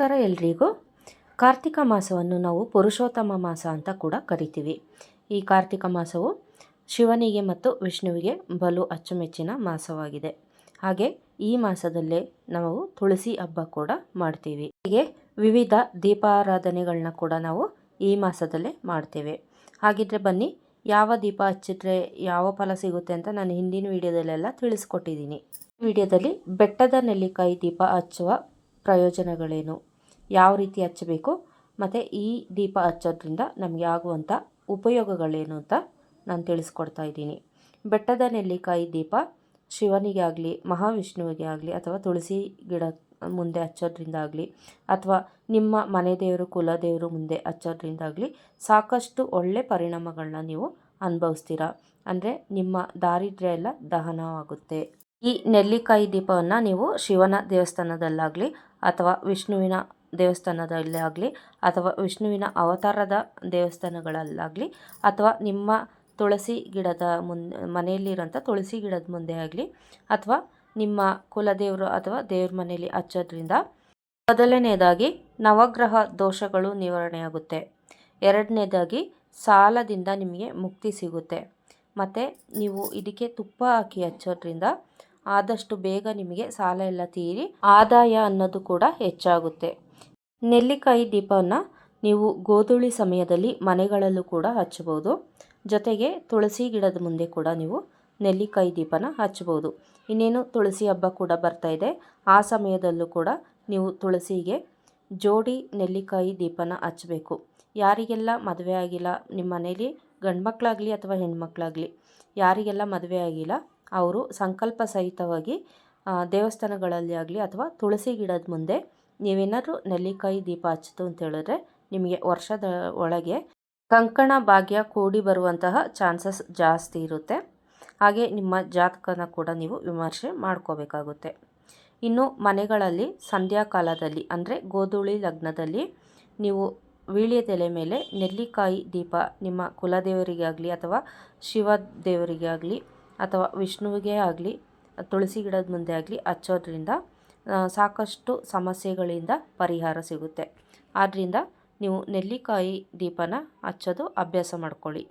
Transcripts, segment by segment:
ನಮಸ್ಕಾರ ಎಲ್ರಿಗೂ. ಕಾರ್ತಿಕ ಮಾಸವನ್ನು ನಾವು ಪುರುಷೋತ್ತಮ ಮಾಸ ಅಂತ ಕೂಡ ಕರಿತೀವಿ. ಈ ಕಾರ್ತಿಕ ಮಾಸವು ಶಿವನಿಗೆ ಮತ್ತು ವಿಷ್ಣುವಿಗೆ ಬಲು ಅಚ್ಚುಮೆಚ್ಚಿನ ಮಾಸವಾಗಿದೆ. ಹಾಗೆ ಈ ಮಾಸದಲ್ಲೇ ನಾವು ತುಳಸಿ ಹಬ್ಬ ಕೂಡ ಮಾಡ್ತೀವಿ. ಹೀಗೆ ವಿವಿಧ ದೀಪಾರಾಧನೆಗಳನ್ನ ಕೂಡ ನಾವು ಈ ಮಾಸದಲ್ಲೇ ಮಾಡ್ತೇವೆ. ಹಾಗಿದ್ರೆ ಬನ್ನಿ, ಯಾವ ದೀಪ ಹಚ್ಚಿದ್ರೆ ಯಾವ ಫಲ ಸಿಗುತ್ತೆ ಅಂತ ನಾನು ಹಿಂದಿನ ವಿಡಿಯೋದಲ್ಲೆಲ್ಲ ತಿಳಿಸ್ಕೊಟ್ಟಿದ್ದೀನಿ. ವಿಡಿಯೋದಲ್ಲಿ ಬೆಟ್ಟದ ನೆಲ್ಲಿಕಾಯಿ ದೀಪ ಹಚ್ಚುವ ಪ್ರಯೋಜನಗಳೇನು? ಯಾವ ರೀತಿ ಹಚ್ಚಬೇಕು, ಮತ್ತು ಈ ದೀಪ ಹಚ್ಚೋದ್ರಿಂದ ನಮಗೆ ಆಗುವಂಥ ಉಪಯೋಗಗಳೇನು ಅಂತ ನಾನು ತಿಳಿಸ್ಕೊಡ್ತಾ ಇದ್ದೀನಿ. ಬೆಟ್ಟದ ನೆಲ್ಲಿಕಾಯಿ ದೀಪ ಶಿವನಿಗೆ ಆಗಲಿ, ಮಹಾವಿಷ್ಣುವಿಗೆ ಆಗಲಿ, ಅಥವಾ ತುಳಸಿ ಗಿಡ ಮುಂದೆ ಹಚ್ಚೋದ್ರಿಂದ ಆಗಲಿ, ಅಥವಾ ನಿಮ್ಮ ಮನೆ ದೇವರು ಕುಲದೇವರು ಮುಂದೆ ಹಚ್ಚೋದ್ರಿಂದಾಗಲಿ ಸಾಕಷ್ಟು ಒಳ್ಳೆ ಪರಿಣಾಮಗಳನ್ನ ನೀವು ಅನುಭವಿಸ್ತೀರಾ? ಅಂದರೆ ನಿಮ್ಮ ದಾರಿದ್ರ್ಯ ಎಲ್ಲ ದಹನವಾಗುತ್ತೆ ಈ ನೆಲ್ಲಿಕಾಯಿ ದೀಪವನ್ನು ನೀವು ಶಿವನ ದೇವಸ್ಥಾನದಲ್ಲಾಗಲಿ, ಅಥವಾ ವಿಷ್ಣುವಿನ ದೇವಸ್ಥಾನದಲ್ಲೇ ಆಗಲಿ ಅಥವಾ ವಿಷ್ಣುವಿನ ಅವತಾರದ ದೇವಸ್ಥಾನಗಳಲ್ಲಾಗಲಿ ಅಥವಾ ನಿಮ್ಮ ತುಳಸಿ ಗಿಡದ ಮುಂದೆ ಮನೆಯಲ್ಲಿರೋಂಥ ತುಳಸಿ ಗಿಡದ ಮುಂದೆ ಆಗಲಿ ಅಥವಾ ನಿಮ್ಮ ಕುಲದೇವರು ಅಥವಾ ದೇವ್ರ ಮನೆಯಲ್ಲಿ ಹಚ್ಚೋದ್ರಿಂದ ಮೊದಲನೇದಾಗಿ ನವಗ್ರಹ ದೋಷಗಳು ನಿವಾರಣೆಯಾಗುತ್ತೆ. ಎರಡನೇದಾಗಿ ಸಾಲದಿಂದ ನಿಮಗೆ ಮುಕ್ತಿ ಸಿಗುತ್ತೆ. ಮತ್ತು ನೀವು ಇದಕ್ಕೆ ತುಪ್ಪ ಹಾಕಿ ಹಚ್ಚೋದ್ರಿಂದ ಆದಷ್ಟು ಬೇಗ ನಿಮಗೆ ಸಾಲ ಎಲ್ಲ ತೀರಿ, ಆದಾಯ ಅನ್ನೋದು ಕೂಡ ಹೆಚ್ಚಾಗುತ್ತೆ. ನೆಲ್ಲಿಕಾಯಿ ದೀಪವನ್ನು ನೀವು ಗೋಧೂಳಿ ಸಮಯದಲ್ಲಿ ಮನೆಗಳಲ್ಲೂ ಕೂಡ ಹಚ್ಚಬಹುದು. ಜೊತೆಗೆ ತುಳಸಿ ಗಿಡದ ಮುಂದೆ ಕೂಡ ನೀವು ನೆಲ್ಲಿಕಾಯಿ ದೀಪನ ಹಚ್ಚಬಹುದು. ಇನ್ನೇನು ತುಳಸಿ ಹಬ್ಬ ಕೂಡ ಬರ್ತಾ ಇದೆ. ಆ ಸಮಯದಲ್ಲೂ ಕೂಡ ನೀವು ತುಳಸಿಗೆ ಜೋಡಿ ನೆಲ್ಲಿಕಾಯಿ ದೀಪನ ಹಚ್ಚಬೇಕು. ಯಾರಿಗೆಲ್ಲ ಮದುವೆ ಆಗಿಲ್ಲ, ನಿಮ್ಮ ಮನೇಲಿ ಗಂಡು ಮಕ್ಕಳಾಗಲಿ ಅಥವಾ ಹೆಣ್ಮಕ್ಳಾಗಲಿ, ಯಾರಿಗೆಲ್ಲ ಮದುವೆ ಆಗಿಲ್ಲ, ಅವರು ಸಂಕಲ್ಪ ಸಹಿತವಾಗಿ ದೇವಸ್ಥಾನಗಳಲ್ಲಿ ಆಗಲಿ ಅಥವಾ ತುಳಸಿ ಗಿಡದ ಮುಂದೆ ನೀವೇನಾದರೂ ನೆಲ್ಲಿಕಾಯಿ ದೀಪ ಹಚ್ಚಿತು ಅಂತ ಹೇಳಿದ್ರೆ ನಿಮಗೆ ವರ್ಷದ ಒಳಗೆ ಕಂಕಣ ಭಾಗ್ಯ ಕೂಡಿ ಬರುವಂತಹ ಚಾನ್ಸಸ್ ಜಾಸ್ತಿ ಇರುತ್ತೆ. ಹಾಗೆ ನಿಮ್ಮ ಜಾತಕನ ಕೂಡ ನೀವು ವಿಮರ್ಶೆ ಮಾಡ್ಕೋಬೇಕಾಗುತ್ತೆ. ಇನ್ನು ಮನೆಗಳಲ್ಲಿ ಸಂಧ್ಯಾಕಾಲದಲ್ಲಿ ಅಂದರೆ ಗೋಧೂಳಿ ಲಗ್ನದಲ್ಲಿ ನೀವು ವೀಳ್ಯದೆಲೆ ಮೇಲೆ ನೆಲ್ಲಿಕಾಯಿ ದೀಪ ನಿಮ್ಮ ಕುಲದೇವರಿಗಾಗಲಿ ಅಥವಾ ಶಿವ ದೇವರಿಗೆ ಆಗಲಿ ಅಥವಾ ವಿಷ್ಣುವಿಗೆ ಆಗಲಿ, ತುಳಸಿ ಗಿಡದ ಮುಂದೆ ಆಗಲಿ ಹಚ್ಚೋದ್ರಿಂದ ಸಾಕಷ್ಟು ಸಮಸ್ಯೆಗಳಿಂದ ಪರಿಹಾರ ಸಿಗುತ್ತೆ. ಆದ್ದರಿಂದ ನೀವು ನೆಲ್ಲಿಕಾಯಿ ದೀಪನ ಹಚ್ಚೋದು ಅಭ್ಯಾಸ ಮಾಡ್ಕೊಳ್ಳಿ.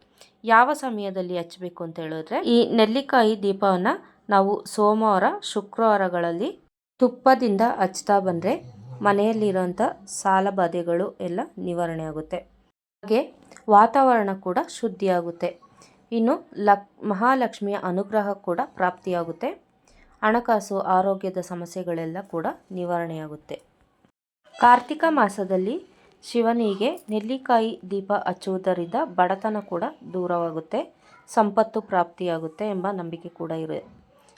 ಯಾವ ಸಮಯದಲ್ಲಿ ಹಚ್ಚಬೇಕು ಅಂತ ಹೇಳಿದ್ರೆ, ಈ ನೆಲ್ಲಿಕಾಯಿ ದೀಪವನ್ನು ನಾವು ಸೋಮವಾರ, ಶುಕ್ರವಾರಗಳಲ್ಲಿ ತುಪ್ಪದಿಂದ ಹಚ್ತಾ ಬಂದರೆ ಮನೆಯಲ್ಲಿರೋಂಥ ಸಾಲಬಾಧೆಗಳು ಎಲ್ಲ ನಿವಾರಣೆ ಆಗುತ್ತೆ. ಹಾಗೆ ವಾತಾವರಣ ಕೂಡ ಶುದ್ಧಿಯಾಗುತ್ತೆ. ಇನ್ನು ಲಕ್ ಮಹಾಲಕ್ಷ್ಮಿಯ ಅನುಗ್ರಹ ಕೂಡ ಪ್ರಾಪ್ತಿಯಾಗುತ್ತೆ. ಹಣಕಾಸು, ಆರೋಗ್ಯದ ಸಮಸ್ಯೆಗಳೆಲ್ಲ ಕೂಡ ನಿವಾರಣೆಯಾಗುತ್ತೆ. ಕಾರ್ತಿಕ ಮಾಸದಲ್ಲಿ ಶಿವನಿಗೆ ನೆಲ್ಲಿಕಾಯಿ ದೀಪ ಹಚ್ಚುವುದರಿಂದ ಬಡತನ ಕೂಡ ದೂರವಾಗುತ್ತೆ, ಸಂಪತ್ತು ಪ್ರಾಪ್ತಿಯಾಗುತ್ತೆ ಎಂಬ ನಂಬಿಕೆ ಕೂಡ ಇದೆ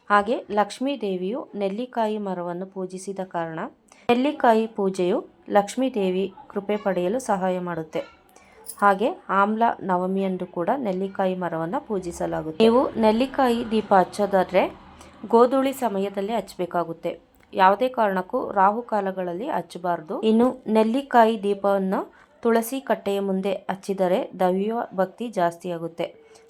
ಹಾಗೆ ಲಕ್ಷ್ಮೀ ದೇವಿಯು ನೆಲ್ಲಿಕಾಯಿ ಮರವನ್ನು ಪೂಜಿಸಿದ ಕಾರಣ ನೆಲ್ಲಿಕಾಯಿ ಪೂಜೆಯು ಲಕ್ಷ್ಮೀ ದೇವಿ ಕೃಪೆ ಪಡೆಯಲು ಸಹಾಯ ಮಾಡುತ್ತೆ. ಹಾಗೆ ಆಮ್ಲ ನವಮಿಯಂದು ಕೂಡ ನೆಲ್ಲಿಕಾಯಿ ಮರವನ್ನು ಪೂಜಿಸಲಾಗುತ್ತೆ. ನೀವು ನೆಲ್ಲಿಕಾಯಿ ದೀಪ ಹಚ್ಚೋದಾದ್ರೆ ಗೋಧೂಳಿ ಸಮಯದಲ್ಲಿ ಹಚ್ಚಬೇಕಾಗುತ್ತೆ. ಯಾವುದೇ ಕಾರಣಕ್ಕೂ ರಾಹು ಕಾಲಗಳಲ್ಲಿ ಹಚ್ಚಬಾರ್ದು. ಇನ್ನು ನೆಲ್ಲಿಕಾಯಿ ದೀಪವನ್ನು ತುಳಸಿ ಕಟ್ಟೆಯ ಮುಂದೆ ಹಚ್ಚಿದರೆ ದೈವ ಭಕ್ತಿ ಜಾಸ್ತಿ ಆಗುತ್ತೆ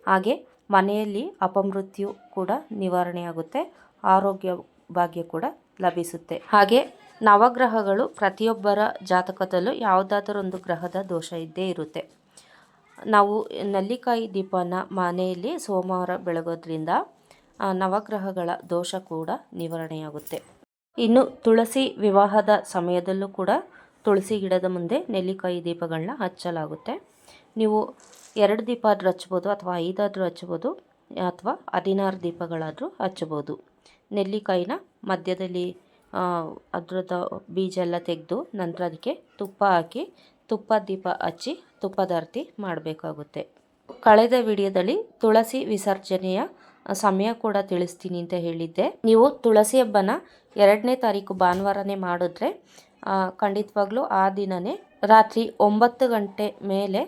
ಹಾಗೆ ಮನೆಯಲ್ಲಿ ಅಪಮೃತ್ಯು ಕೂಡ ನಿವಾರಣೆಯಾಗುತ್ತೆ. ಆರೋಗ್ಯ ಭಾಗ್ಯ ಕೂಡ ಲಭಿಸುತ್ತೆ. ಹಾಗೆ ನವಗ್ರಹಗಳು ಪ್ರತಿಯೊಬ್ಬರ ಜಾತಕದಲ್ಲೂ ಯಾವುದಾದರೊಂದು ಗ್ರಹದ ದೋಷ ಇದ್ದೇ ಇರುತ್ತೆ. ನಾವು ನೆಲ್ಲಿಕಾಯಿ ದೀಪನ ಮನೆಯಲ್ಲಿ ಸೋಮವಾರ ಬೆಳಗೋದ್ರಿಂದ ನವಗ್ರಹಗಳ ದೋಷ ಕೂಡ ನಿವಾರಣೆಯಾಗುತ್ತೆ. ಇನ್ನು ತುಳಸಿ ವಿವಾಹದ ಸಮಯದಲ್ಲೂ ಕೂಡ ತುಳಸಿ ಗಿಡದ ಮುಂದೆ ನೆಲ್ಲಿಕಾಯಿ ದೀಪಗಳನ್ನ ಹಚ್ಚಲಾಗುತ್ತೆ. ನೀವು ಎರಡು ದೀಪ ಆದರೂ ಹಚ್ಬೋದು ಅಥವಾ ಐದಾದರೂ ಹಚ್ಬೋದು ಅಥವಾ ಹದಿನಾರು ದೀಪಗಳಾದರೂ ಹಚ್ಬೋದು ನೆಲ್ಲಿಕಾಯಿನ ಮಧ್ಯದಲ್ಲಿ ಅದರದ ಬೀಜ ಎಲ್ಲ ತೆಗೆದು ನಂತರ ಅದಕ್ಕೆ ತುಪ್ಪ ಹಾಕಿ, ತುಪ್ಪ ದೀಪ ಹಚ್ಚಿ ತುಪ್ಪದಾರ್ತಿ ಮಾಡಬೇಕಾಗುತ್ತೆ. ಕಳೆದ ವಿಡಿಯೋದಲ್ಲಿ ತುಳಸಿ ವಿಸರ್ಜನೆಯ ಸಮಯ ಕೂಡ ತಿಳಿಸ್ತೀನಿ ಅಂತ ಹೇಳಿದ್ದೆ. ನೀವು ತುಳಸಿ ಹಬ್ಬನ ಎರಡನೇ ತಾರೀಕು ಭಾನುವಾರನೇ ಮಾಡಿದ್ರೆ ಖಂಡಿತವಾಗ್ಲೂ ಆ ದಿನವೇ ರಾತ್ರಿ ಒಂಬತ್ತು ಗಂಟೆ ಮೇಲೆ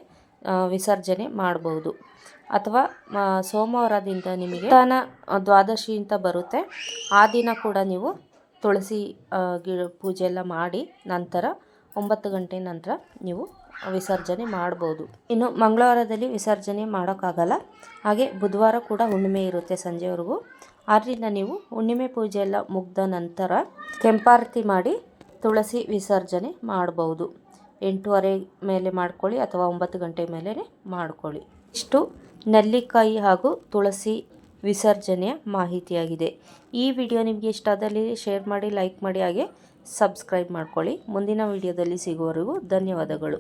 ವಿಸರ್ಜನೆ ಮಾಡಬಹುದು ಅಥವಾ ಸೋಮವಾರದಿಂದ ನಿಮಗೆ ತಾನ ದ್ವಾದಶಿ ಅಂತ ಬರುತ್ತೆ. ಆ ದಿನ ಕೂಡ ನೀವು ತುಳಸಿ ಗಿ ಪೂಜೆ ಎಲ್ಲ ಮಾಡಿ ನಂತರ ಒಂಬತ್ತು ಗಂಟೆ ನಂತರ ನೀವು ವಿಸರ್ಜನೆ ಮಾಡ್ಬೋದು. ಇನ್ನು ಮಂಗಳವಾರದಲ್ಲಿ ವಿಸರ್ಜನೆ ಮಾಡೋಕ್ಕಾಗಲ್ಲ. ಹಾಗೆ ಬುಧವಾರ ಕೂಡ ಹುಣ್ಣಿಮೆ ಇರುತ್ತೆ ಸಂಜೆವರೆಗೂ. ಆದ್ದರಿಂದ ನೀವು ಹುಣ್ಣಿಮೆ ಪೂಜೆ ಎಲ್ಲ ಮುಗ್ದ ನಂತರ ಕೆಂಪಾರತಿ ಮಾಡಿ ತುಳಸಿ ವಿಸರ್ಜನೆ ಮಾಡ್ಬೋದು. ಎಂಟೂವರೆ ಮೇಲೆ ಮಾಡ್ಕೊಳ್ಳಿ ಅಥವಾ ಒಂಬತ್ತು ಗಂಟೆ ಮೇಲೆ ಮಾಡ್ಕೊಳ್ಳಿ. ಇಷ್ಟು ನೆಲ್ಲಿಕಾಯಿ ಹಾಗೂ ತುಳಸಿ ವಿಸರ್ಜನೆಯ ಮಾಹಿತಿಯಾಗಿದೆ. ಈ ವಿಡಿಯೋ ನಿಮಗೆ ಇಷ್ಟ ಆದಲ್ಲಿ ಶೇರ್ ಮಾಡಿ, ಲೈಕ್ ಮಾಡಿ, ಹಾಗೆ ಸಬ್ಸ್ಕ್ರೈಬ್ ಮಾಡ್ಕೊಳ್ಳಿ. ಮುಂದಿನ ವಿಡಿಯೋದಲ್ಲಿ ಸಿಗುವವರೆಗೂ ಧನ್ಯವಾದಗಳು.